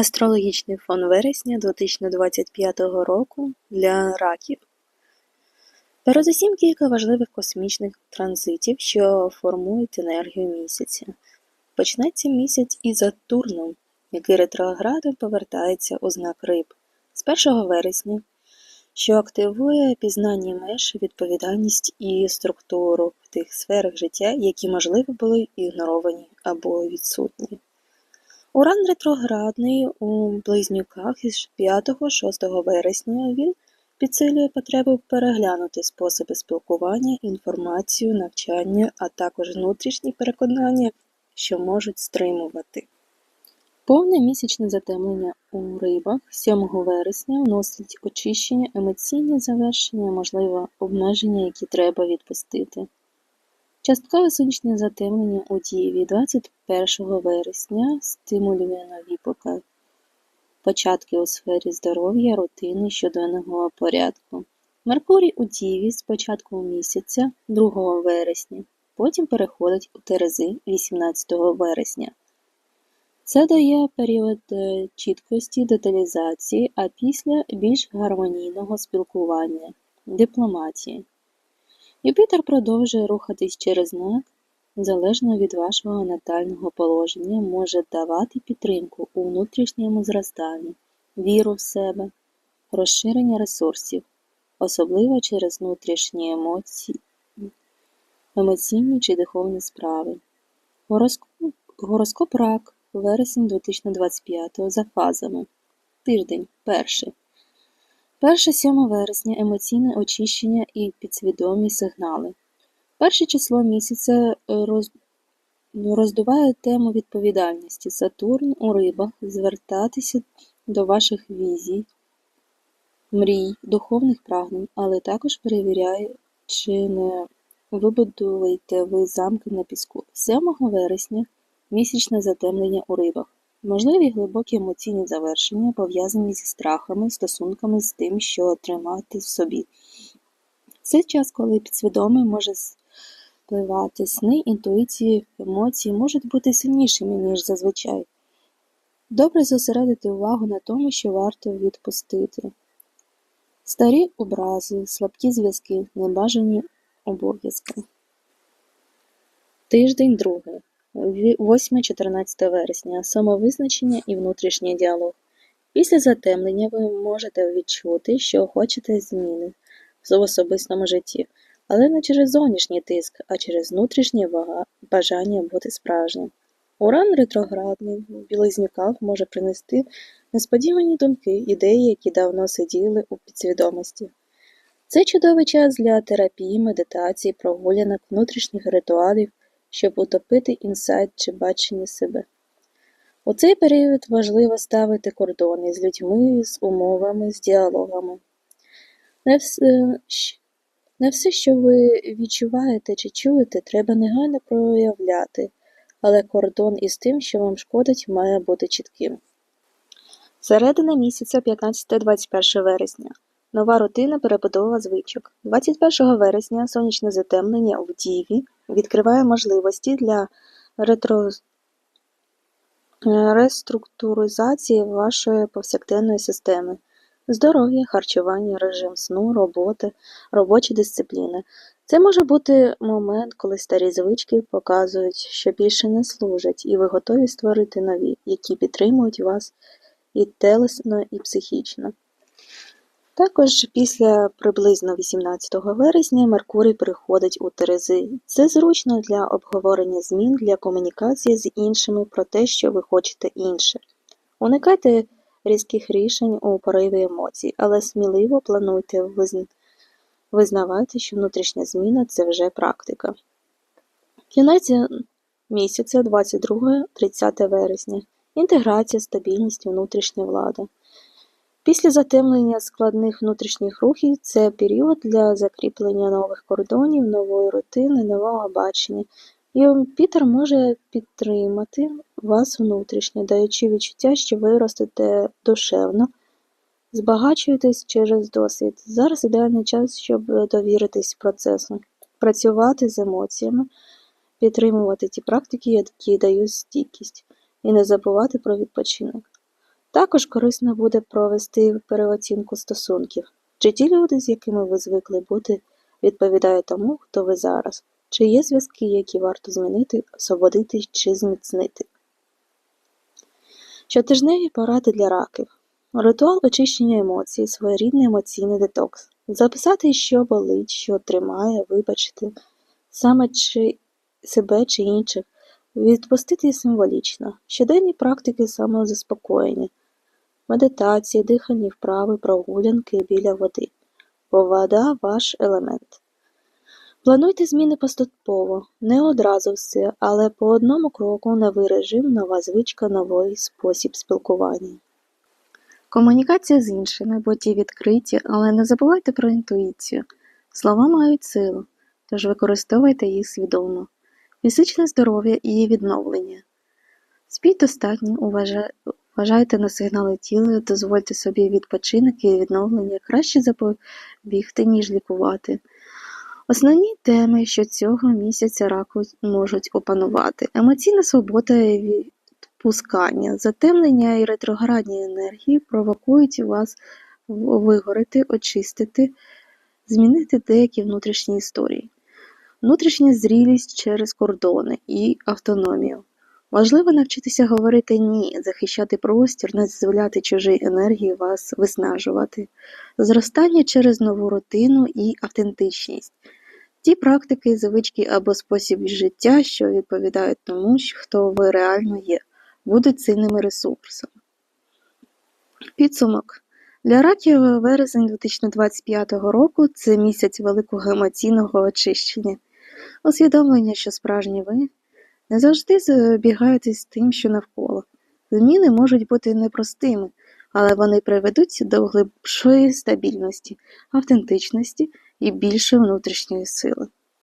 Астрологічний фон вересня 2025 року для раків. Передусім кілька важливих космічних транзитів, що формують енергію місяця. Почнеться місяць із Сатурном, який ретроградом повертається у знак риб з 1 вересня, що активує пізнання меж, відповідальність і структуру в тих сферах життя, які, можливо, були ігноровані або відсутні. Уран ретроградний у близнюках із 5-6 вересня він підсилює потребу переглянути способи спілкування, інформацію, навчання, а також внутрішні переконання, що можуть стримувати. Повне місячне затемнення у рибах 7 вересня вносить очищення, емоційні завершення, можливо, обмеження, які треба відпустити. Часткове сонячне затемнення у Дієві 21 вересня стимулює нові початки у сфері здоров'я, рутини, щоденного порядку. Меркурій у Діві з початку місяця 2 вересня, потім переходить у Терези 18 вересня. Це дає період е, чіткості деталізації, а після більш гармонійного спілкування, дипломатії. Юпітер продовжує рухатись через знак, залежно від вашого натального положення, може давати підтримку у внутрішньому зростанні, віру в себе, розширення ресурсів, особливо через внутрішні емоції, емоційні чи духовні справи. Гороскоп, гороскоп рак, вересень 2025 за фазами. Тиждень перший. Перше 7 вересня емоційне очищення і підсвідомі сигнали. Перше число місяця е, роз... роздуває тему відповідальності. Сатурн у рибах звертатися до ваших візій, мрій, духовних прагнень, але також перевіряє, чи не вибудуєте ви замки на піску. 7 вересня місячне затемнення у рибах. Можливі глибокі емоційні завершення, пов'язані зі страхами, стосунками з тим, що тримати в собі. Це час, коли підсвідомий може спливати сни, інтуїції, емоції можуть бути сильнішими, ніж зазвичай. Добре зосередити увагу на тому, що варто відпустити. Старі образи, слабкі зв'язки, небажані обов'язки. Тиждень другий. 8-14 вересня самовизначення і внутрішній діалог. Після затемнення ви можете відчути, що хочете зміни в особистому житті, але не через зовнішній тиск, а через внутрішнє бажання бути справжнім. Уран ретроградний в білизнюках може принести несподівані думки, ідеї, які давно сиділи у підсвідомості. Це чудовий час для терапії, медитації, прогулянок, внутрішніх ритуалів щоб утопити інсайт чи бачення себе. У цей період важливо ставити кордони з людьми, з умовами, з діалогами. Не все, не все, що ви відчуваєте чи чуєте, треба негайно проявляти, але кордон із тим, що вам шкодить, має бути чітким. Середина місяця 15-21 вересня. Нова рутина перебудова звичок. 21 вересня сонячне затемнення в Діві відкриває можливості для ретро... реструктуризації вашої повсякденної системи. Здоров'я, харчування, режим сну, роботи, робочі дисципліни. Це може бути момент, коли старі звички показують, що більше не служать, і ви готові створити нові, які підтримують вас і телесно, і психічно. Також після приблизно 18 вересня Меркурій переходить у Терези. Це зручно для обговорення змін, для комунікації з іншими про те, що ви хочете інше. Уникайте різких рішень у пориві емоцій, але сміливо плануйте визнавати, що внутрішня зміна це вже практика. Кінець місяця 22-30 вересня. Інтеграція, стабільність, внутрішня влада. Після затемнення складних внутрішніх рухів це період для закріплення нових кордонів, нової рутини, нового бачення. Юпітер може підтримати вас внутрішньо, даючи відчуття, що ви ростете душевно, збагачуєтесь через досвід. Зараз ідеальний час, щоб довіритись процесу, працювати з емоціями, підтримувати ті практики, які дають стійкість, і не забувати про відпочинок. Також корисно буде провести переоцінку стосунків. Чи ті люди, з якими ви звикли бути, відповідають тому, хто ви зараз? Чи є зв'язки, які варто змінити, освободити чи зміцнити? Щотижневі поради для раків. Ритуал очищення емоцій, своєрідний емоційний детокс. Записати, що болить, що тримає, вибачити саме чи себе чи інших, відпустити символічно. Щоденні практики самозаспокоєння, медитації, дихальні вправи, прогулянки біля води. Бо вода ваш елемент. Плануйте зміни поступово, не одразу все, але по одному кроку новий режим, нова звичка, новий спосіб спілкування. Комунікація з іншими, будьте відкриті, але не забувайте про інтуїцію. Слова мають силу, тож використовуйте їх свідомо. Фізичне здоров'я і відновлення. Спіть достатньо, вважайте на сигнали тіла, дозвольте собі відпочинок і відновлення краще запобігти, ніж лікувати. Основні теми, що цього місяця раку можуть опанувати: емоційна свобода і відпускання, затемнення і ретроградні енергії провокують вас в- вигоріти, очистити, змінити деякі внутрішні історії. Внутрішня зрілість через кордони і автономію. Важливо навчитися говорити ні, захищати простір, не дозволяти чужій енергії вас виснажувати. Зростання через нову рутину і автентичність. Ті практики, звички або спосіб життя, що відповідають тому, хто ви реально є, будуть цінними ресурсами. Підсумок. Для раків вересень 2025 року це місяць великого емоційного очищення, усвідомлення, що справжні ви не завжди збігаються з тим, що навколо. Зміни можуть бути непростими, але вони приведуть до глибшої стабільності, автентичності і більшої внутрішньої сили.